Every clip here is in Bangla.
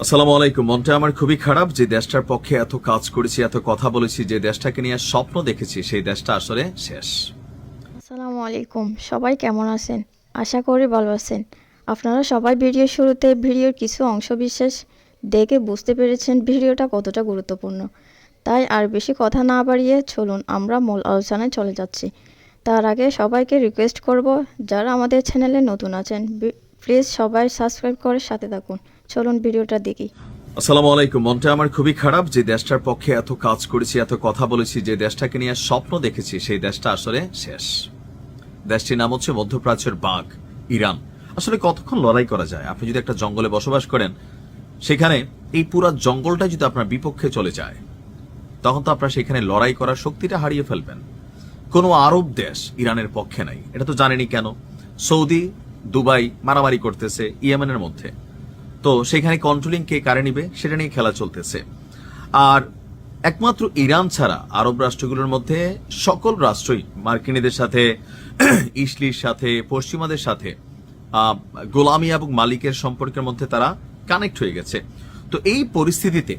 আসসালামু আলাইকুম। মনটা আমার খুবই খারাপ যে দেশটার পক্ষে এত কাজ করেছি, এত কথা বলেছি, যে দেশটাকে নিয়ে স্বপ্ন দেখেছি, সেই দেশটা আসলে শেষ। আসসালামু আলাইকুম। সবাই কেমন আছেন? আশা করি ভালো আছেন। আপনারা সবাই ভিডিও শুরুতে ভিডিওর কিছু অংশ বিশেষ দেখে বুঝতে পেরেছেন ভিডিওটা কতটা গুরুত্বপূর্ণ। তাই আর বেশি কথা না বাড়িয়ে চলুন আমরা মূল আলোচনায় চলে যাচ্ছি। তার আগে সবাইকে রিকোয়েস্ট করব, যারা আমাদের চ্যানেলে নতুন আছেন প্লিজ সবাই সাবস্ক্রাইব করে সাথে থাকুন। চলুন ভিডিওটা দেখি। আসসালামু আলাইকুম। মনটা আমার খুবই খারাপ যে দেশটার পক্ষে এত কাজ করেছি, এত কথা বলেছি, যে দেশটাকে নিয়ে স্বপ্ন দেখেছি, সেই দেশটা আসলে শেষ। দেশটির নাম হচ্ছে মধ্যপ্রাচ্যের বাঘ, ইরান। আসলে কতক্ষণ লড়াই করা যায়? আপনি যদি একটা জঙ্গলে বসবাস করেন, সেখানে এই পুরো জঙ্গলটা যদি আপনার বিপক্ষে চলে যায়, তখন তো আপনার সেখানে লড়াই করার শক্তিটা হারিয়ে ফেলবেন। কোনো আরব দেশ ইরানের পক্ষে নাই। এটা তো জানেনি কেন? সৌদি, দুবাই মারামারি করতেছে, ইয়েমেনের মধ্যে। তো সেখানে কন্ট্রোলিং কে কারে নিবে সেটা নিয়ে খেলা চলতেছে। আর একমাত্র ইরান ছাড়া আরব রাষ্ট্রগুলোর মধ্যে সকল রাষ্ট্রই মার্কিনীদের সাথে, ইসলির সাথে, পশ্চিমাদের সাথে গোলামি এবং মালিকের সম্পর্কের মধ্যে তারা কানেক্ট হয়ে গেছে। তো এই পরিস্থিতিতে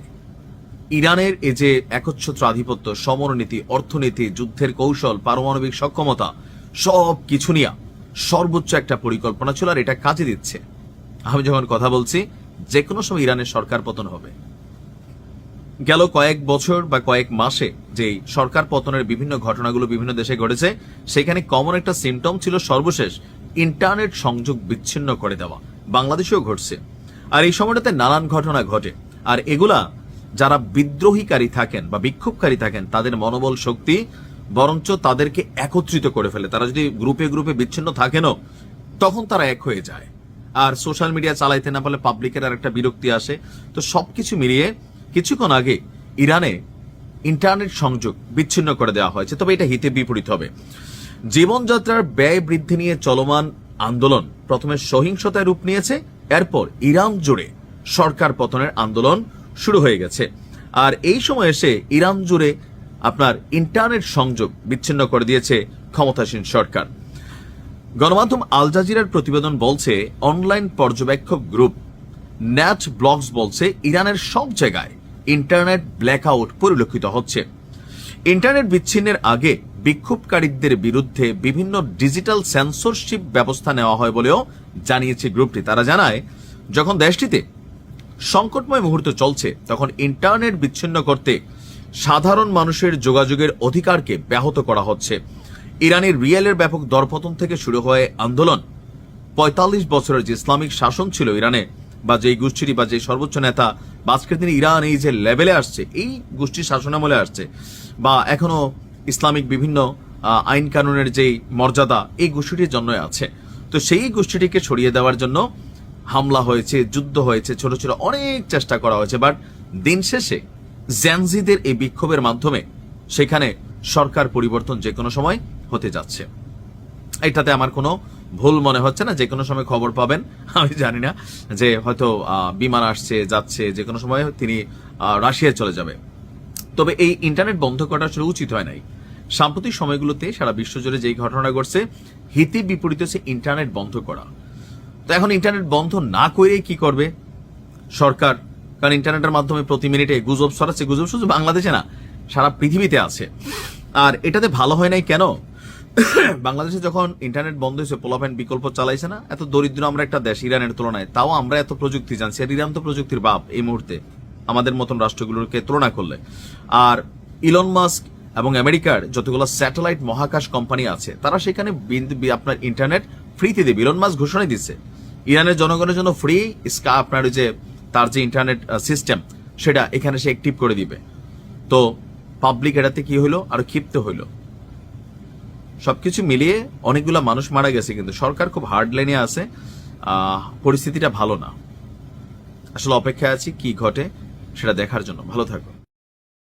ইরানের এই যে একচ্ছত্র আধিপত্য, সমরনীতি, অর্থনীতি, যুদ্ধের কৌশল, পারমাণবিক সক্ষমতা সব কিছু নিয়ে সর্বোচ্চ একটা পরিকল্পনা ছিল আর এটা কাজে দিচ্ছে। আমি যখন কথা বলছি যে কোনো সময় ইরানের সরকার পতন হবে। গেল কয়েক বছর বা কয়েক মাসে যে সরকার পতনের বিভিন্ন ঘটনাগুলো বিভিন্ন দেশে ঘটেছে, সেখানে কমন একটা সিমটম ছিল সর্বশেষ ইন্টারনেট সংযোগ বিচ্ছিন্ন করে দেওয়া। বাংলাদেশেও ঘটছে। আর এই সময়টাতে নানান ঘটনা ঘটে। আর এগুলা যারা বিদ্রোহীকারী থাকেন বা বিক্ষোভকারী থাকেন, তাদের মনোবল শক্তি বরঞ্চ তাদেরকে একত্রিত করে ফেলে। তারা যদি গ্রুপে গ্রুপে বিচ্ছিন্ন থাকেনও, তখন তারা এক হয়ে যায়। আর সোশ্যাল মিডিয়া চালাইতে না পারলে পাবলিকের আর একটা বিরক্তি আসে। তো সবকিছু মিলিয়ে কিছুক্ষণ আগে ইরানে ইন্টারনেট সংযোগ বিচ্ছিন্ন করে দেওয়া হয়েছে। তবে এটা হিতে বিপরীত হবে। জীবনযাত্রার ব্যয় বৃদ্ধি নিয়ে চলমান আন্দোলন প্রথমে সহিংসতায় রূপ নিয়েছে, এরপর ইরান জুড়ে সরকার পতনের আন্দোলন শুরু হয়ে গেছে। আর এই সময় এসে ইরান জুড়ে আপনার ইন্টারনেট সংযোগ বিচ্ছিন্ন করে দিয়েছে ক্ষমতাসীন সরকার। গণমাধ্যম আল জাজিরার প্রতিবেদন বলছে, অনলাইন পর্যবেক্ষক গ্রুপ ন্যাট ব্লগস বলছে, ইরানের সব জায়গায় ইন্টারনেট ব্ল্যাকআউট পরিলক্ষিত হচ্ছে। ইন্টারনেট বিচ্ছিন্নের আগে বিক্ষোভকারীদের বিরুদ্ধে বিভিন্ন ডিজিটাল সেন্সরশিপ ব্যবস্থা নেওয়া হয় বলেও জানিয়েছে গ্রুপটি। তারা জানায়, যখন দেশটিতে সংকটময় মুহূর্ত চলছে, তখন ইন্টারনেট বিচ্ছিন্ন করতে সাধারণ মানুষের যোগাযোগের অধিকারকে ব্যাহত করা হচ্ছে। ইরানের রিয়েলের ব্যাপক দরপতন থেকে শুরু হয় আন্দোলন। পঁয়তাল্লিশ বছরের যে ইসলামিক শাসন ছিল ইরানে, বা যেই গোষ্ঠীটি, বা যে সর্বোচ্চ নেতা, বা আজকের দিনে ইরান এই যে লেভেলে আসছে, এই গোষ্ঠীর শাসনামলে আসছে, বা এখনও ইসলামিক বিভিন্ন আইন কানুনের যেই মর্যাদা, এই গোষ্ঠীটির জন্য আছে। তো সেই গোষ্ঠীটিকে ছড়িয়ে দেওয়ার জন্য হামলা হয়েছে, যুদ্ধ হয়েছে, ছোট ছোট অনেক চেষ্টা করা হয়েছে, বাট দিন শেষে জ্যানজিদের এই বিক্ষোভের মাধ্যমে সেখানে সরকার পরিবর্তন যে কোনো সময় হতে যাচ্ছে। এটাতে আমার কোনো ভুল মনে হচ্ছে না, যে কোনো সময় খবর পাবেন। আমি জানি না যে হয়তো বিমান আসছে, যাচ্ছে, যে কোনো সময় তিনি রাশিয়ায় চলে যাবে। তবে এই ইন্টারনেট বন্ধ করা আসলে উচিত হয় নাই। সাম্প্রতিক সময়গুলোতে সারা বিশ্বজুড়ে যেই ঘটনা ঘটছে, হিতে বিপরীত হচ্ছে ইন্টারনেট বন্ধ করা। তো এখন ইন্টারনেট বন্ধ না করে কি করবে? সরকার, কারণ ইন্টারনেটের মাধ্যমে প্রতি মিনিটে গুজব ছড়াচ্ছে, গুজব শুধু বাংলাদেশে না, সারা পৃথিবীতে আছে। আর এটাতে ভালো হয় নাই কেন? বাংলাদেশে যখন ইন্টারনেট বন্ধ হয়েছে পোলাপেন বিকল্প চালাইছে না, এত দরিদ্র আমরা একটা দেশ ইরানের তুলনায়, তাও আমরা এত প্রযুক্তি জানছি। আর ইরান তো প্রযুক্তির বাপ এই মুহূর্তে, আমাদের মতন রাষ্ট্রগুলোকে তুলনা করলে। আর ইলন মাস্ক এবং আমেরিকার যতগুলো স্যাটেলাইট মহাকাশ কোম্পানি আছে, তারা সেখানে আপনার ইন্টারনেট ফ্রিতে দেবে। ইলন মাস্ক ঘোষণা দিচ্ছে, ইরানের জনগণের জন্য ফ্রি স্কা আপনার যে, তার যে ইন্টারনেট সিস্টেম সেটা এখানে সে অ্যাক্টিভ করে দিবে। তো পাবলিক এটাতে কি হইল? আর ক্ষিপ্ত হইল। সবকিছু মিলিয়ে অনেকগুলো মানুষ মারা গেছে, কিন্তু সরকার খুব হার্ড লাইনে আছে। পরিস্থিতিটা ভালো না। আসলে অপেক্ষায় আছি কি ঘটে সেটা দেখার জন্য। ভালো থাকো।